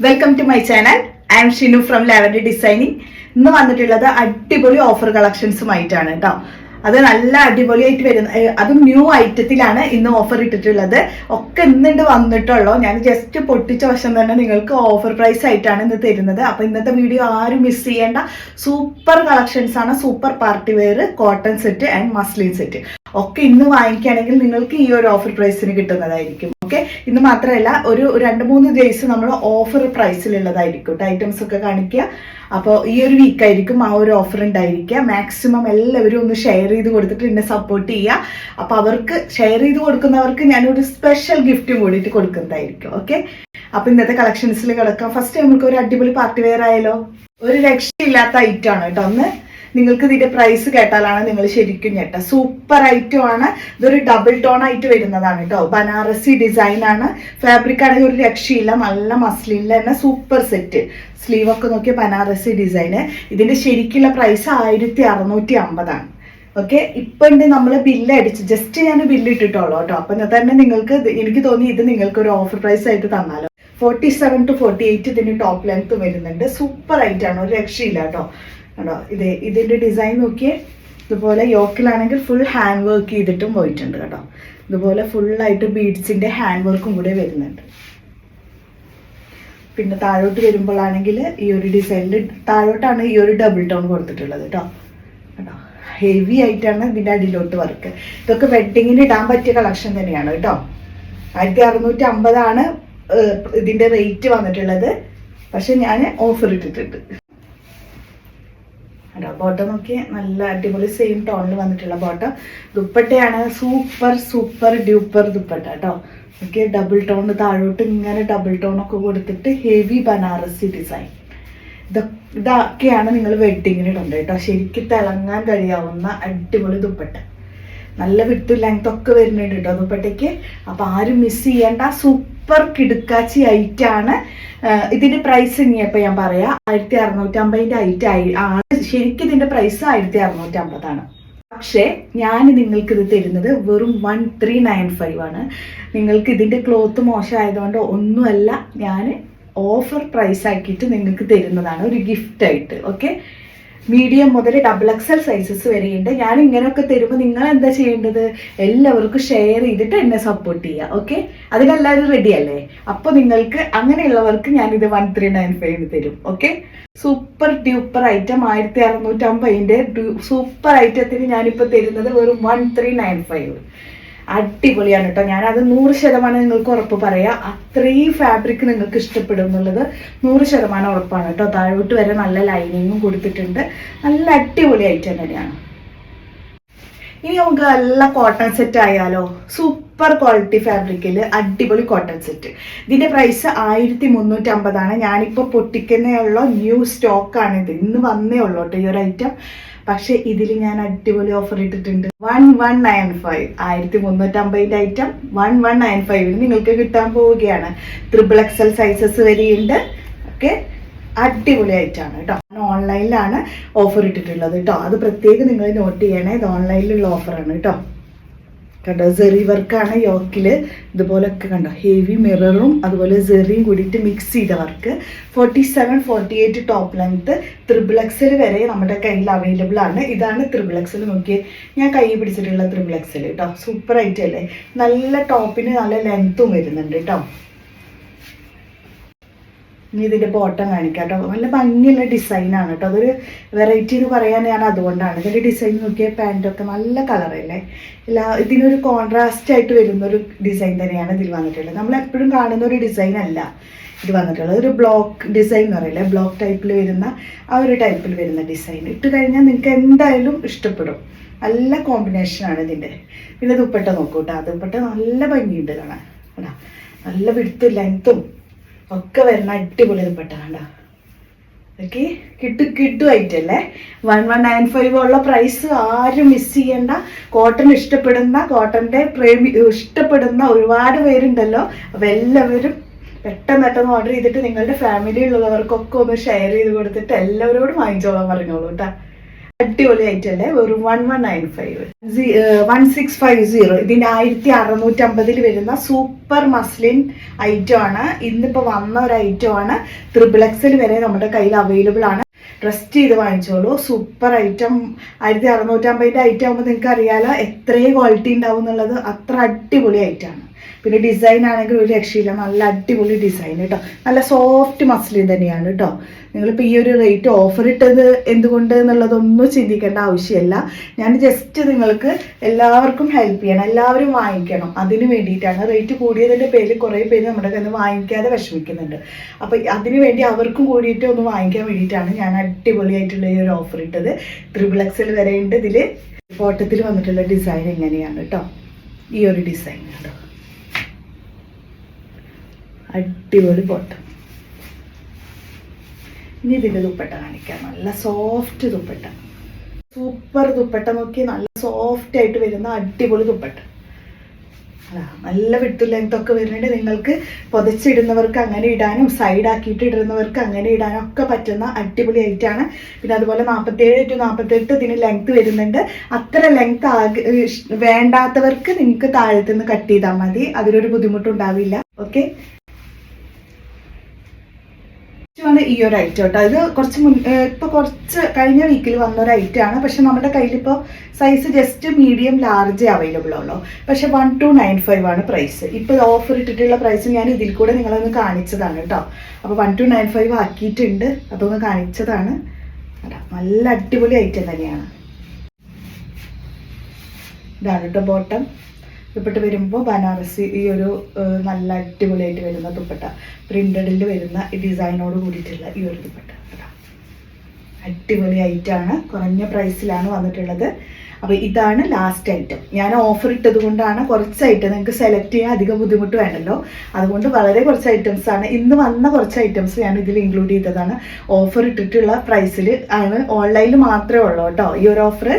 Welcome to my channel I am Shinu from Lavender Designing ഇന്ന് വന്നിട്ടുള്ളത് അടിപൊളി offer കളക്ഷൻസുമായിട്ടാണ് കേട്ടോ അത് നല്ല അടിപൊളിയായിട്ട് വരുന്ന അതും ന്യൂ ഐറ്റത്തിലാണ് ഇന്ന് ഓഫർ ഇട്ടിട്ടുള്ളത്. ഒക്കെ ഇന്നുണ്ട് വന്നിട്ടുള്ളോ. ഞാൻ ജസ്റ്റ് പൊട്ടിച്ച വശം തന്നെ നിങ്ങൾക്ക് ഓഫർ പ്രൈസ് ആയിട്ടാണ് ഇന്ന് തരുന്നത്. അപ്പൊ ഇന്നത്തെ വീഡിയോ ആരും മിസ് ചെയ്യേണ്ട. സൂപ്പർ കളക്ഷൻസ് ആണ്. Super party wear cotton set and muslin set ഒക്കെ ഇന്ന് വാങ്ങിക്കുകയാണെങ്കിൽ നിങ്ങൾക്ക് ഈ ഒരു ഓഫർ പ്രൈസിന് കിട്ടുന്നതായിരിക്കും. ഓക്കെ? ഇന്ന് മാത്രമല്ല ഒരു രണ്ട് മൂന്ന് ഡേയ്സ് നമ്മൾ ഓഫർ പ്രൈസിലുള്ളതായിരിക്കും ഐറ്റംസ് ഒക്കെ കാണിക്കുക. അപ്പോൾ ഈ ഒരു വീക്ക് ആയിരിക്കും ആ ഒരു ഓഫർ ഉണ്ടായിരിക്കുക. മാക്സിമം എല്ലാവരും ഒന്ന് ഷെയർ ചെയ്ത് കൊടുത്തിട്ട് എന്നെ സപ്പോർട്ട് ചെയ്യുക. അപ്പോൾ അവർക്ക് ഷെയർ ചെയ്ത് കൊടുക്കുന്നവർക്ക് ഞാനൊരു സ്പെഷ്യൽ ഗിഫ്റ്റ് കൂടിയിട്ട് കൊടുക്കുന്നതായിരിക്കും. ഓക്കെ? അപ്പോൾ ഇന്നത്തെ കളക്ഷൻസിൽ കിടക്കാം. ഫസ്റ്റ് നമുക്ക് ഒരു അടിപൊളി പാർട്ടി വെയർ ആയാലോ? ഒരു രക്ഷയില്ലാത്ത ഐറ്റം ആണ് കേട്ടോ ഒന്ന് നിങ്ങൾക്ക് ഇതിന്റെ പ്രൈസ് കേട്ടാലാണ് നിങ്ങൾ ശരിക്കും ഞെട്ട. സൂപ്പർ ഐറ്റം ആണ്. ഇതൊരു ഡബിൾ ടോൺ ആയിട്ട് വരുന്നതാണ് കേട്ടോ ബനാറസി ഡിസൈൻ ആണ്. ഫാബ്രിക് ആണെങ്കിൽ ഒരു രക്ഷയില്ല. നല്ല മസ്ലിനിൽ തന്നെ സൂപ്പർ സെറ്റ് സ്ലീവ് ഒക്കെ നോക്കിയ ബനാറസി ഡിസൈന് ഇതിന്റെ ശരിക്കുള്ള പ്രൈസ് ആയിരത്തി അറുന്നൂറ്റി അമ്പതാണ് ഓക്കെ ഇപ്പൊ ഉണ്ട് നമ്മൾ ബില്ല് അടിച്ച്. ജസ്റ്റ് ഞാൻ ബില്ല് ഇട്ടിട്ടോളൂ കേട്ടോ അപ്പൊ തന്നെ നിങ്ങൾക്ക് എനിക്ക് തോന്നി ഇത് നിങ്ങൾക്ക് ഒരു ഓഫർ പ്രൈസ് ആയിട്ട് തന്നാലോ. Forty seven to forty eight ഇതിന് ടോപ്പ് ലെങ്ത് വരുന്നുണ്ട്. സൂപ്പർ ആയിട്ടാണ് ഒരു രക്ഷയില്ല കേട്ടോ കണ്ടോ? ഇത് ഇതിന്റെ ഡിസൈൻ നോക്കിയേ. ഇതുപോലെ യോക്കിലാണെങ്കിൽ ഫുൾ ഹാൻഡ് വർക്ക് ചെയ്തിട്ടും പോയിട്ടുണ്ട് കേട്ടോ ഇതുപോലെ ഫുള്ളായിട്ട് ബീഡ്സിന്റെ ഹാൻഡ് വർക്കും കൂടെ വരുന്നുണ്ട്. പിന്നെ താഴോട്ട് വരുമ്പോഴാണെങ്കിൽ ഈ ഒരു ഡിസൈനിൽ താഴോട്ടാണ് ഈ ഒരു ഡബിൾ ടോൺ കൊടുത്തിട്ടുള്ളത് കേട്ടോ. കേട്ടോ ഹെവി ആയിട്ടാണ് ഇതിന്റെ അടിയിലോട്ട് വർക്ക് ഇതൊക്കെ വെഡിങ്ങിന് ഇടാൻ പറ്റിയ കളക്ഷൻ തന്നെയാണ് കേട്ടോ. ആയിരത്തി അറുന്നൂറ്റി അമ്പതാണ് ഇതിന്റെ റേറ്റ് വന്നിട്ടുള്ളത്. പക്ഷെ ഞാൻ ഓഫർ ഇട്ടിട്ടുണ്ട്. കേട്ടോ ബോട്ടം ഒക്കെ നല്ല അടിപൊളി സെയിം ടോണിൽ വന്നിട്ടുള്ള ബോട്ടം ദുപ്പട്ടയാണ് സൂപ്പർ സൂപ്പർ ഡ്യൂപ്പർ ദുപ്പട്ട കേട്ടോ ഓക്കെ ഡബിൾ ടോൺ താഴോട്ട് ഇങ്ങനെ ഡബിൾ ടോൺ ഒക്കെ കൊടുത്തിട്ട് ഹെവി ബനാറസി ഡിസൈൻ ഇതൊക്കെ ഇതൊക്കെയാണ് നിങ്ങൾ വെഡിങ്ങിന് ഇടേണ്ടത് കേട്ടോ ശരിക്കും തിളങ്ങാൻ കഴിയാവുന്ന അടിപൊളി ദുപ്പട്ട. നല്ല വിട്ടു ലെങ്ത് ഒക്കെ വരുന്നുണ്ട് കേട്ടോ ദുപ്പട്ടയ്ക്ക് അപ്പൊ ആരും മിസ് ചെയ്യേണ്ട. സൂപ്പർ കിടുക്കാച്ചി ഐറ്റാണ് ഇതിന്റെ പ്രൈസ് ഇനിയപ്പോ ഞാൻ പറയാം. ആയിരത്തി അറുന്നൂറ്റി അമ്പതിന്റെ ഐറ്റ് ആയി ആണ്. ശരിക്കും ഇതിന്റെ പ്രൈസ് ആയിരത്തി അറുന്നൂറ്റി അമ്പതാണ് പക്ഷേ ഞാൻ നിങ്ങൾക്ക് ഇത് തരുന്നത് വെറും വൺ ത്രീ നയൻ ഫൈവ് ആണ്. നിങ്ങൾക്ക് ഇതിന്റെ ക്ലോത്ത് മോശമായതുകൊണ്ട് ഒന്നുമല്ല ഞാൻ ഓഫർ പ്രൈസ് ആക്കിയിട്ട് നിങ്ങൾക്ക് തരുന്നതാണ് ഒരു ഗിഫ്റ്റ് ആയിട്ട്. ഓക്കെ മീഡിയം മുതൽ ഡബിൾ എക്സൽ സൈസസ് വരെയുണ്ട്. ഞാൻ ഇങ്ങനെയൊക്കെ തരുമ്പോൾ നിങ്ങൾ എന്താ ചെയ്യേണ്ടത്? എല്ലാവർക്കും ഷെയർ ചെയ്തിട്ട് എന്നെ സപ്പോർട്ട് ചെയ്യുക ഓക്കെ അതിനെല്ലാവരും റെഡി അല്ലേ? അപ്പോൾ നിങ്ങൾക്ക് അങ്ങനെയുള്ളവർക്ക് ഞാനിത് വൺ ത്രീ നയൻ ഫൈവ് തരും ഓക്കെ സൂപ്പർ ഡ്യൂപ്പർ ഐറ്റം ആയിരത്തി അറുന്നൂറ്റമ്പതിന്റെ സൂപ്പർ ഐറ്റത്തിന് ഞാനിപ്പോൾ തരുന്നത് വെറും വൺ ത്രീ നയൻ ഫൈവ് അടിപൊളിയാണ് കേട്ടോ. ഞാനത് നൂറ് ശതമാനം നിങ്ങൾക്ക് ഉറപ്പ് പറയാം. അത്രയും ഫാബ്രിക് നിങ്ങൾക്ക് ഇഷ്ടപ്പെടും എന്നുള്ളത് നൂറ് ശതമാനം ഉറപ്പാണ് കേട്ടോ. താഴോട്ട് വരെ നല്ല ലൈനിങ്ങും കൊടുത്തിട്ടുണ്ട്. നല്ല അടിപൊളി ഐറ്റം തന്നെയാണ്. ഇനി നമുക്ക് നല്ല കോട്ടൺ സെറ്റ് ആയാലോ? സൂപ്പർ ക്വാളിറ്റി ഫാബ്രിക്കിൽ അടിപൊളി കോട്ടൺ സെറ്റ് ഇതിന്റെ പ്രൈസ് ആയിരത്തി മുന്നൂറ്റി അമ്പതാണ് ഞാനിപ്പോൾ പൊട്ടിക്കുന്നേ ഉള്ള ന്യൂ സ്റ്റോക്കാണിത് ഇന്ന് വന്നേ ഉള്ളൂ കേട്ടോ ഈ ഒരു ഐറ്റം പക്ഷെ ഇതിൽ ഞാൻ അടിപൊളി ഓഫർ ഇട്ടിട്ടുണ്ട്. വൺ വൺ നയൻ ഫൈവ് ആയിരത്തി മുന്നൂറ്റമ്പതിന്റെ ഐറ്റം വൺ വൺ നയൻ ഫൈവിൽ നിങ്ങൾക്ക് കിട്ടാൻ പോവുകയാണ്. ത്രിബിൾ എക്സൽ സൈസസ് വരെയുണ്ട്. ഓക്കെ അടിപൊളി ആയിട്ടാണ് കേട്ടോ ഓൺലൈനിലാണ് ഓഫർ ഇട്ടിട്ടുള്ളത് കേട്ടോ അത് പ്രത്യേകം നിങ്ങൾ നോട്ട് ചെയ്യണേ. ഇത് ഓൺലൈനിലുള്ള ഓഫറാണ് കേട്ടോ കണ്ടോ? സെറി വർക്കാണ് യോക്കിൽ ഇതുപോലൊക്കെ കണ്ടോ? ഹെവി മിററും അതുപോലെ സെറിയും കൂടിയിട്ട് മിക്സ് ചെയ്ത work forty seven forty eight top length triple XL വരെ നമ്മുടെ കയ്യിൽ അവൈലബിൾ ആണ്. ഇതാണ് ത്രിബിൾ എക്സൽ നോക്കിയേ. ഞാൻ കൈ പിടിച്ചിട്ടുള്ള ത്രിബിൾ എക്സൽ കേട്ടോ അല്ലേ നല്ല ടോപ്പിന് നല്ല ലെങ്ത്തും വരുന്നുണ്ട് കേട്ടോ ഇനി ഇതിന്റെ ബോട്ടം കാണിക്കാം കേട്ടോ. നല്ല ഭംഗിയുള്ള ഡിസൈനാണ് കേട്ടോ. അതൊരു വെറൈറ്റി എന്ന് പറയാൻ ഞാൻ അതുകൊണ്ടാണ്. ഇതിന്റെ ഡിസൈൻ നോക്കിയ പാന്റൊക്കെ നല്ല കളറല്ലേ എല്ലാ ഇതിനൊരു കോൺട്രാസ്റ്റ് ആയിട്ട് വരുന്ന ഒരു ഡിസൈൻ തന്നെയാണ് ഇതിൽ വന്നിട്ടുള്ളത്. നമ്മൾ എപ്പോഴും കാണുന്ന ഒരു ഡിസൈൻ അല്ല ഇത് വന്നിട്ടുള്ളത്. ഒരു ബ്ലോക്ക് ഡിസൈൻ എന്ന് പറയില്ലേ? ബ്ലോക്ക് ടൈപ്പിൽ വരുന്ന ആ ഒരു ടൈപ്പിൽ വരുന്ന ഡിസൈൻ ഇട്ട് കഴിഞ്ഞാൽ നിങ്ങൾക്ക് എന്തായാലും ഇഷ്ടപ്പെടും. നല്ല കോമ്പിനേഷനാണ് ഇതിന്റെ പിന്നെ ദുപ്പട്ട നോക്കൂട്ടോ ആ ദുപ്പട്ട നല്ല ഭംഗിയുണ്ട് കാണാൻ. കേട്ടോ നല്ല വിടുത്തും ലെങ്ത്തും ഒക്കെ വരുന്ന അടിപൊളി ദുപ്പട്ട കണ്ട? ഓക്കെ കിട്ടു കിട്ടുമായിട്ടല്ലേ വൺ വൺ നയൻ ഫൈവ് ഉള്ള പ്രൈസ് ആരും മിസ് ചെയ്യണ്ട. കോട്ടൺ ഇഷ്ടപ്പെടുന്ന കോട്ടന്റെ പ്രേമി ഇഷ്ടപ്പെടുന്ന ഒരുപാട് പേരുണ്ടല്ലോ. അപ്പോൾ എല്ലാവരും പെട്ടെന്ന് പെട്ടെന്ന് ഓർഡർ ചെയ്തിട്ട് നിങ്ങളുടെ ഫാമിലി ഉള്ളവർക്കൊക്കെ ഒന്ന് ഷെയർ ചെയ്ത് കൊടുത്തിട്ട് എല്ലാവരോടും വാങ്ങിച്ചോളാൻ പറഞ്ഞോളൂ കേട്ടോ. അടിപൊളി ഐറ്റം അല്ലേ വെറും one one nine five one six five zero ഇതിന് ആയിരത്തി അറുന്നൂറ്റി അമ്പതിൽ വരുന്ന സൂപ്പർ മസ്ലിൻ ഐറ്റം ആണ്. ഇന്നിപ്പോ വന്ന ഒരു ഐറ്റം ആണ്. ത്രിബിളക്സിൽ വരെ നമ്മുടെ കയ്യിൽ അവൈലബിൾ ആണ്. ട്രസ്റ്റ് ചെയ്ത് വാങ്ങിച്ചോളൂ. സൂപ്പർ ഐറ്റം ആയിരത്തി അറുന്നൂറ്റമ്പതിന്റെ ഐറ്റം ആകുമ്പോൾ നിങ്ങൾക്ക് അറിയാലോ എത്രയും ക്വാളിറ്റി ഉണ്ടാവും എന്നുള്ളത്. അത്ര അടിപൊളി ഐറ്റം ആണ്. പിന്നെ ഡിസൈൻ ആണെങ്കിൽ ഒരു രക്ഷയില്ല. നല്ല അടിപൊളി ഡിസൈൻ കേട്ടോ നല്ല സോഫ്റ്റ് മസ്ലിൻ തന്നെയാണ് കേട്ടോ നിങ്ങളിപ്പോൾ ഈ ഒരു റേറ്റ് ഓഫർ ഇട്ടത് എന്തുകൊണ്ട് എന്നുള്ളതൊന്നും ചിന്തിക്കേണ്ട ആവശ്യമില്ല. ഞാൻ ജസ്റ്റ് നിങ്ങൾക്ക് എല്ലാവർക്കും ഹെൽപ്പ് ചെയ്യണം. എല്ലാവരും വാങ്ങിക്കണം. അതിന് വേണ്ടിയിട്ടാണ് റേറ്റ് കൂടിയതിന്റെ പേരിൽ കുറേ പേര് നമ്മുടെ കയ്യിൽ വാങ്ങിക്കാതെ വിഷമിക്കുന്നുണ്ട്. അപ്പോൾ അതിന് വേണ്ടി അവർക്കും കൂടിയിട്ട് ഒന്ന് വാങ്ങിക്കാൻ വേണ്ടിയിട്ടാണ് ഞാൻ അടിപൊളിയായിട്ടുള്ള ഈ ഒരു ഓഫർ ഇട്ടത്. ത്രിബിൾ എക്സൽ വരെ ഉണ്ട്. ഇതിൽ ഫോട്ടത്തിൽ വന്നിട്ടുള്ള ഡിസൈൻ എങ്ങനെയാണ് കേട്ടോ ഈ ഒരു ഡിസൈൻ കേട്ടോ അടിപൊളി ബോട്ടം ഇനി ഇതിന്റെ ദുപ്പട്ട കാണിക്കാം. നല്ല സോഫ്റ്റ് ദുപ്പട്ട. സൂപ്പർ ദുപ്പട്ട. നോക്കി നല്ല സോഫ്റ്റ് ആയിട്ട് വരുന്ന അടിപൊളി ദുപ്പട്ട. നല്ല വിട്ടു ലെങ്ത് ഒക്കെ വരുന്നുണ്ട്. നിങ്ങൾക്ക് പുതച്ചിടുന്നവർക്ക് അങ്ങനെ ഇടാനും സൈഡ് ആക്കിയിട്ട് ഇടുന്നവർക്ക് അങ്ങനെ ഇടാനും ഒക്കെ പറ്റുന്ന അടിപൊളി ആയിട്ടാണ് പിന്നെ അതുപോലെ നാൽപ്പത്തേഴ് ടു നാൽപ്പത്തെട്ട് ഇതിന് ലെങ്ത് വരുന്നുണ്ട്. അത്ര ലെങ്ത് ആകെ വേണ്ടാത്തവർക്ക് നിങ്ങൾക്ക് താഴത്തുനിന്ന് കട്ട് ചെയ്താൽ മതി. അതിലൊരു ബുദ്ധിമുട്ടുണ്ടാവില്ല. ഓക്കെ ആണ് ഈ ഒരു ഐറ്റം കേട്ടോ ഇത് കുറച്ച് മുൻ ഇപ്പൊ കുറച്ച് കഴിഞ്ഞ വീക്കിൽ വന്ന ഒരു ഐറ്റം ആണ്. പക്ഷെ നമ്മുടെ കയ്യിൽ ഇപ്പോൾ size just medium large available ഉള്ളൂ. പക്ഷെ വൺ ടു നയൻ ഫൈവ് ആണ് പ്രൈസ് ഇപ്പോൾ ഓഫർ ഇട്ടിട്ടുള്ള പ്രൈസ് ഞാൻ ഇതിൽ കൂടെ നിങ്ങളൊന്ന് കാണിച്ചതാണ് കേട്ടോ അപ്പോൾ വൺ ടു നയൻ ഫൈവ് ആക്കിയിട്ടുണ്ട്. അതൊന്ന് കാണിച്ചതാണ്. നല്ല അടിപൊളി ഐറ്റം തന്നെയാണ്. ഇതാണ് കേട്ടോ ബോട്ടം ദുപ്പട്ട വരുമ്പോൾ ബനാറസി ഈ ഒരു നല്ല അടിപൊളിയായിട്ട് വരുന്ന ദുപ്പട്ട. പ്രിന്റഡിൽ വരുന്ന ഈ ഡിസൈനോട് കൂടിയിട്ടുള്ള ഈ ഒരു ദുപ്പട്ട ആണ്. കുറഞ്ഞ പ്രൈസിലാണ് വന്നിട്ടുള്ളത്. അപ്പോൾ ഇതാണ് ലാസ്റ്റ് ഐറ്റം ഞാൻ ഓഫർ ഇട്ടത് കൊണ്ടാണ് കുറച്ച് ഐറ്റം നിങ്ങൾക്ക് സെലക്ട് ചെയ്യാൻ അധികം ബുദ്ധിമുട്ട് വേണ്ടല്ലോ. അതുകൊണ്ട് വളരെ കുറച്ച് ഐറ്റംസ് ആണ്. ഇന്ന് വന്ന കുറച്ച് ഐറ്റംസ് ഞാൻ ഇതിൽ ഇൻക്ലൂഡ് ചെയ്തതാണ്. ഓഫർ ഇട്ടിട്ടുള്ള പ്രൈസിൽ ആണ്. ഓൺലൈനിൽ മാത്രമേ ഉള്ളൂ കേട്ടോ. ഈ ഒരു ഓഫർ